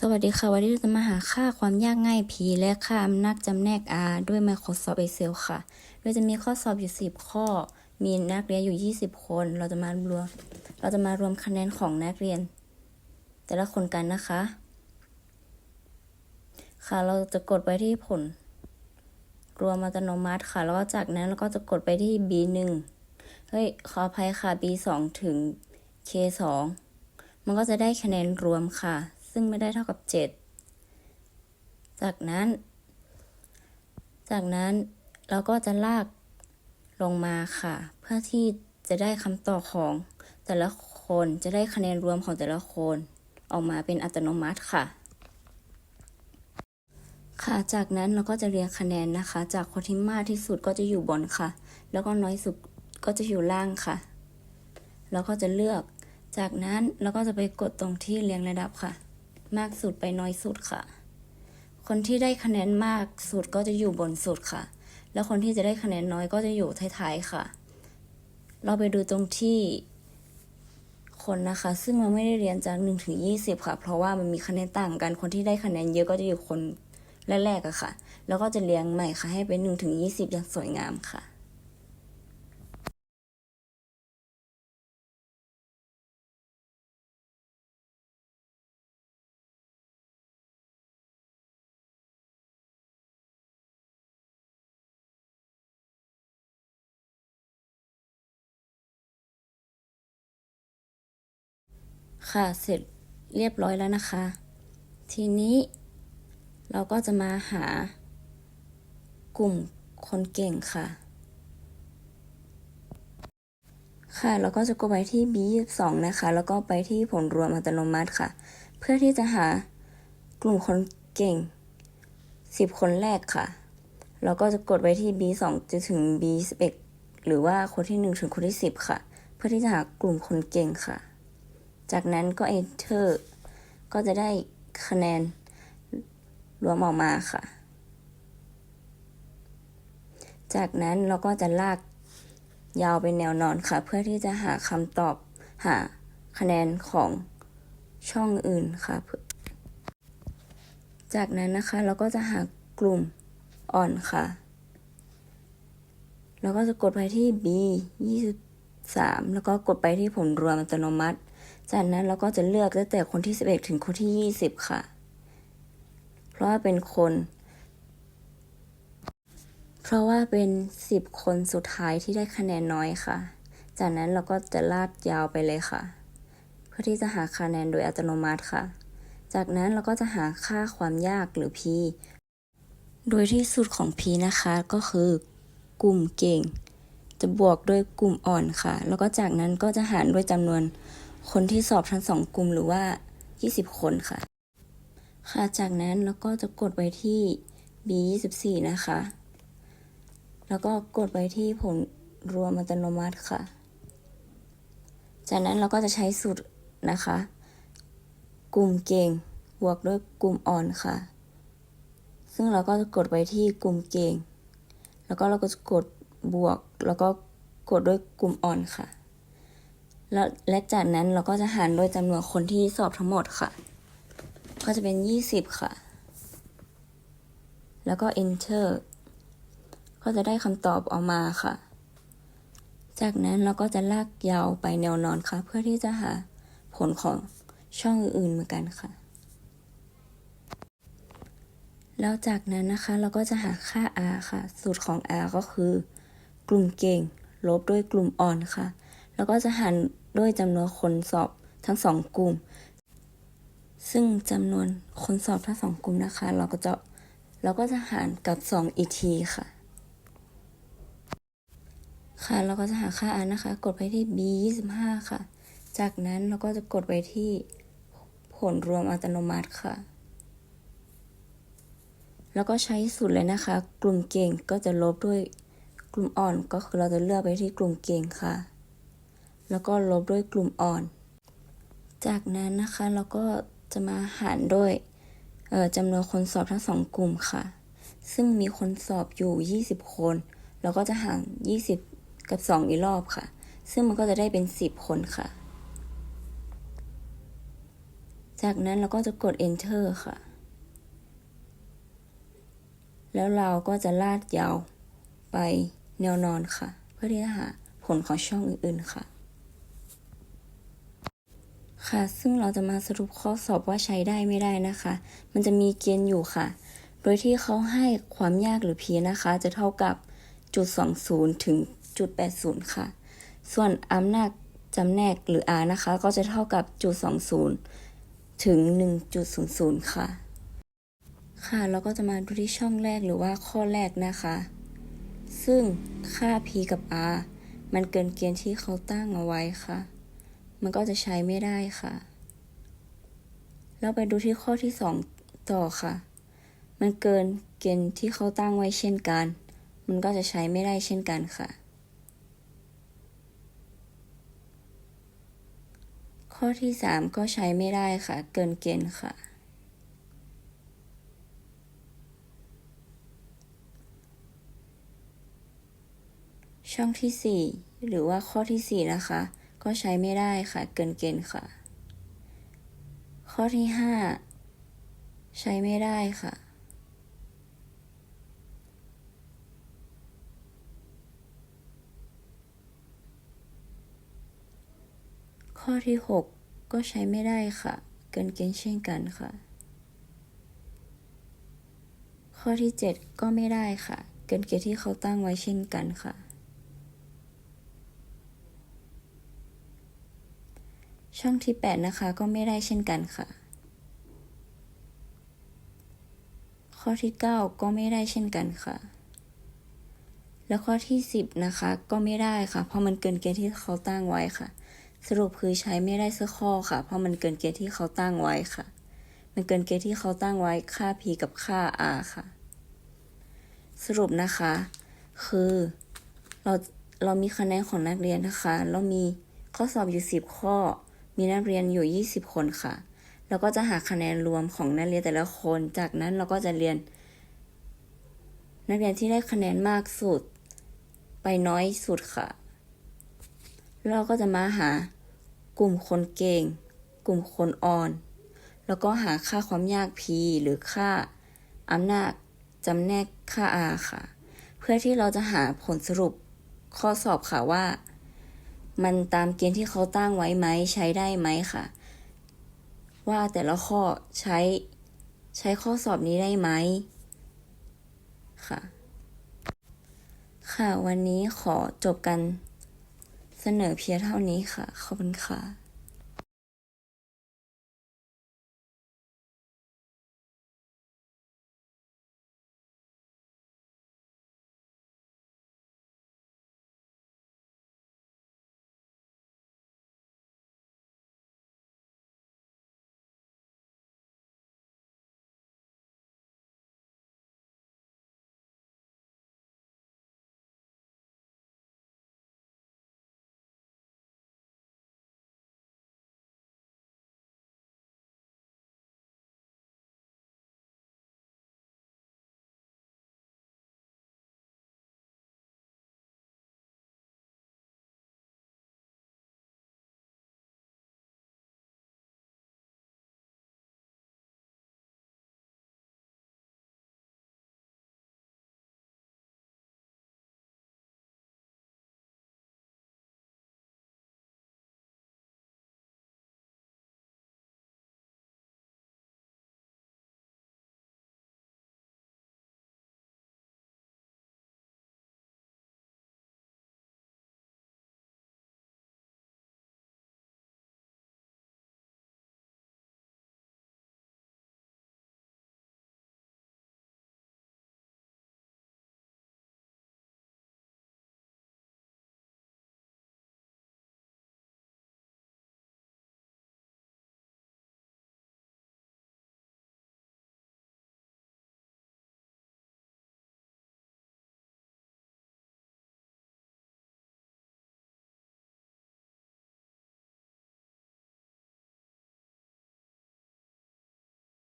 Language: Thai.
สวัสดีค่ะวันนี้เราจะมาหาค่าความยากง่าย p และค่าอำนาจจำแนก r ด้วย Microsoft Excel ค่ะ โดยจะมีข้อสอบอยู่ 10 ข้อ มีนักเรียนอยู่ 20 คน เราจะมารวม เราจะมารวมคะแนนของนักเรียน แต่ละคนกันนะคะ ค่ะเราจะกดไปที่ผล รวมอัตโนมัติค่ะ แล้วก็จากนั้นเราก็จะกดไปที่ B1 เฮ้ยขออภัยค่ะ B2 ถึง K2 มันก็จะได้คะแนนรวมค่ะ ซึ่งไม่ได้เท่ากับ 7 จากนั้น จากนั้นเราก็จะลากลงมาค่ะ เพื่อที่จะได้คำตอบของแต่ละคนจะได้คะแนนรวมของแต่ละคนออกมาเป็นอัตโนมัติค่ะ ค่ะจากนั้นเราก็จะเรียงคะแนนนะคะ จากคนที่มากที่สุดก็จะอยู่บนค่ะ แล้วก็น้อยสุดก็จะอยู่ล่างค่ะแล้วก็จะเลือก จากนั้นเราก็จะไปกดตรงที่เรียงระดับค่ะ มากสุดไปน้อยสุดค่ะ คนที่ได้คะแนนมากสุดก็จะอยู่บนสุดค่ะ แล้วคนที่จะได้คะแนนน้อยก็จะอยู่ท้ายๆค่ะ เราไปดูตรงที่คนนะคะ ซึ่งมันไม่ได้เรียนจาก1ถึง20 ค่ะ เพราะว่ามันมีคะแนนต่างกัน คนที่ได้คะแนนเยอะก็จะอยู่คนแรกๆอะค่ะ แล้วก็จะเรียงใหม่ค่ะให้เป็น1ถึง20 อย่างสวยงามค่ะ ค่ะเสร็จเรียบร้อยแล้วนะคะ ทีนี้เราก็จะมาหากลุ่มคนเก่งค่ะ ค่ะเราก็จะกดไปที่ B22 นะคะ แล้วก็ไปที่ผลรวมอัตโนมัติค่ะ เพื่อที่จะหากลุ่มคนเก่ง 10 คนแรกค่ะ เราก็จะกดไปที่ B2 จะถึง B11 หรือว่าคนที่ 1 ถึงคนที่ 10 ค่ะ เพื่อที่จะหากลุ่มคนเก่งค่ะ จากนั้นก็ enter ก็จะได้คะแนนรวมออกมาค่ะ จากนั้นเราก็จะลากยาวเป็นแนวนอนค่ะ เพื่อที่จะหาคำตอบหาคะแนนของช่องอื่นค่ะ จากนั้นนะคะเราก็จะหากลุ่มอ่อนค่ะเราก็จะกดไปที่ B 23 แล้วก็กดไปที่ผลรวมอัตโนมัติ จากนั้นเราก็จะเลือกตั้งแต่คนที่ 11 ถึงคนที่ 20 ค่ะ เพราะว่าเป็นคน เพราะว่าเป็น 10 คนสุดท้ายที่ได้คะแนนน้อยค่ะ จากนั้นเราก็จะลากยาวไปเลยค่ะ เพื่อที่จะหาคะแนนโดยอัตโนมัติค่ะ จากนั้นเราก็จะหาค่าความยากหรือ p โดยที่สุดของ p นะคะก็คือกลุ่มเก่ง จะบวกด้วยกลุ่มอ่อนค่ะ แล้วก็จากนั้นก็จะหารด้วยจำนวน คนที่สอบทั้งสองกลุ่มหรือว่า 20 คนค่ะ ค่ะ จากนั้นเราก็จะกดไปที่ B 24นะคะ แล้วก็กดไปที่ผลรวมอัตโนมัติค่ะ จากนั้นเราก็จะใช้สูตรนะคะ กลุ่มเก่งบวกด้วยกลุ่มอ่อนค่ะ ซึ่งเราก็จะกดไปที่กลุ่มเก่ง แล้วก็เราก็จะกดบวก แล้วก็กดด้วยกลุ่มอ่อนค่ะ แล้วและจากนั้นเราก็จะหารโดยจำนวนคนที่สอบทั้งหมดค่ะ ก็จะเป็น 20 ค่ะ แล้วก็ enter ก็จะได้คำตอบออกมาค่ะ จากนั้นเราก็จะลากยาวไปแนวนอนค่ะ เพื่อที่จะหาผลของช่องอื่นๆเหมือนกันค่ะ แล้วจากนั้นนะคะเราก็จะหาค่า r ค่ะ สูตรของ r ก็คือ กลุ่มเก่ง ลบด้วยกลุ่มอ่อนค่ะ แล้วก็จะหารด้วยจำนวนคนสอบทั้งสองกลุ่ม ซึ่งจำนวนคนสอบทั้งสองกลุ่มนะคะ เราก็จะเราก็จะหารกับ2อีกทีค่ะ ค่ะเราก็จะหาค่า r นะคะ กดไปที่ b 25ค่ะ จากนั้นเราก็จะกดไปที่ผลรวมอัตโนมัติค่ะ แล้วก็ใช้สูตรเลยนะคะ กลุ่มเก่งก็จะลบด้วยกลุ่มอ่อนก็คือเราจะเลือกไปที่กลุ่มเก่งค่ะ แล้วก็ลบด้วยกลุ่มอ่อน จากนั้นนะคะเราก็จะมาหารด้วยจำนวนคนสอบทั้งสองกลุ่มค่ะ ซึ่งมีคนสอบอยู่ 20 คน เราก็จะหาร 20 กับ 2 อีกรอบค่ะ ซึ่งมันก็จะได้เป็น 10 คนค่ะ จากนั้นเราก็จะกด enter ค่ะ แล้วเราก็จะลากยาวไปแนวนอนค่ะ เพื่อที่จะหาผลของช่องอื่นๆค่ะ ค่ะ ซึ่งเราจะมาสรุปข้อสอบว่าใช้ได้ไม่ได้นะคะ มันจะมีเกณฑ์อยู่ค่ะ โดยที่เขาให้ความยากหรือ p นะคะ จะเท่ากับจุด20 ถึงจุด80 ค่ะ ส่วนอำนาจจำแนกหรือ r นะคะ ก็จะเท่ากับจุด20 ถึง 1.00 ค่ะ ค่ะ เราก็จะมาดูที่ช่องแรกหรือว่าข้อแรกนะคะ ซึ่งค่า p กับ r มันเกินเกณฑ์ที่เขาตั้งเอาไว้ค่ะ มันก็จะใช้ไม่ได้ค่ะแล้วไปดูที่ข้อที่ 2 ต่อค่ะ มันเกินเกณฑ์ที่เขาตั้งไว้เช่นกัน มันก็จะใช้ไม่ได้เช่นกันค่ะ ข้อที่ 3 ก็ใช้ไม่ได้ค่ะ เกินเกณฑ์ค่ะช่องที่ 4 หรือว่าข้อที่ 4 นะคะ ก็ใช้ไม่ได้ค่ะ เกินเกณฑ์ค่ะ ข้อที่5ใช้ไม่ได้ค่ะ ข้อที่6ก็ใช้ไม่ได้ค่ะ เกินเกณฑ์เช่นกันค่ะ ข้อที่7ก็ไม่ได้ค่ะ เกินเกณฑ์ที่เขาตั้งไว้เช่นกันค่ะ ช่องที่ 8 นะคะก็ไม่ได้เช่นกันค่ะ ข้อที่ 9 ก็ไม่ได้เช่นกันค่ะ แล้วข้อที่ 10 นะคะก็ไม่ได้ค่ะ เพราะมันเกินเกณฑ์ที่เขาตั้งไว้ค่ะ สรุปคือใช้ไม่ได้สักข้อค่ะ เพราะมันเกินเกณฑ์ที่เขาตั้งไว้ค่ะ มันเกินเกณฑ์ที่เขาตั้งไว้ค่า p กับค่า r ค่ะ สรุปนะคะ คือเราเรามีคะแนนของนักเรียนนะคะ เรามีข้อสอบอยู่ 10 ข้อ มีนักเรียนอยู่ 20 คนค่ะ แล้วก็จะหาคะแนนรวมของนักเรียนแต่ละคน จากนั้นเราก็จะเรียน นักเรียนที่ได้คะแนนมากสุด ไปน้อยสุดค่ะ เราก็จะมาหากลุ่มคนเก่ง กลุ่มคนอ่อน แล้วก็หาค่าความยาก p หรือค่าอำนาจจำแนกค่า r ค่ะ เพื่อที่เราจะหาผลสรุปข้อสอบค่ะว่า มันตามเกณฑ์ที่เขาตั้งไว้ไหมใช้ได้ไหมค่ะ ว่าแต่ละข้อใช้ใช้ข้อสอบนี้ได้ไหมค่ะ ค่ะวันนี้ขอจบกันเสนอเพียงเท่านี้ค่ะ ขอบคุณค่ะ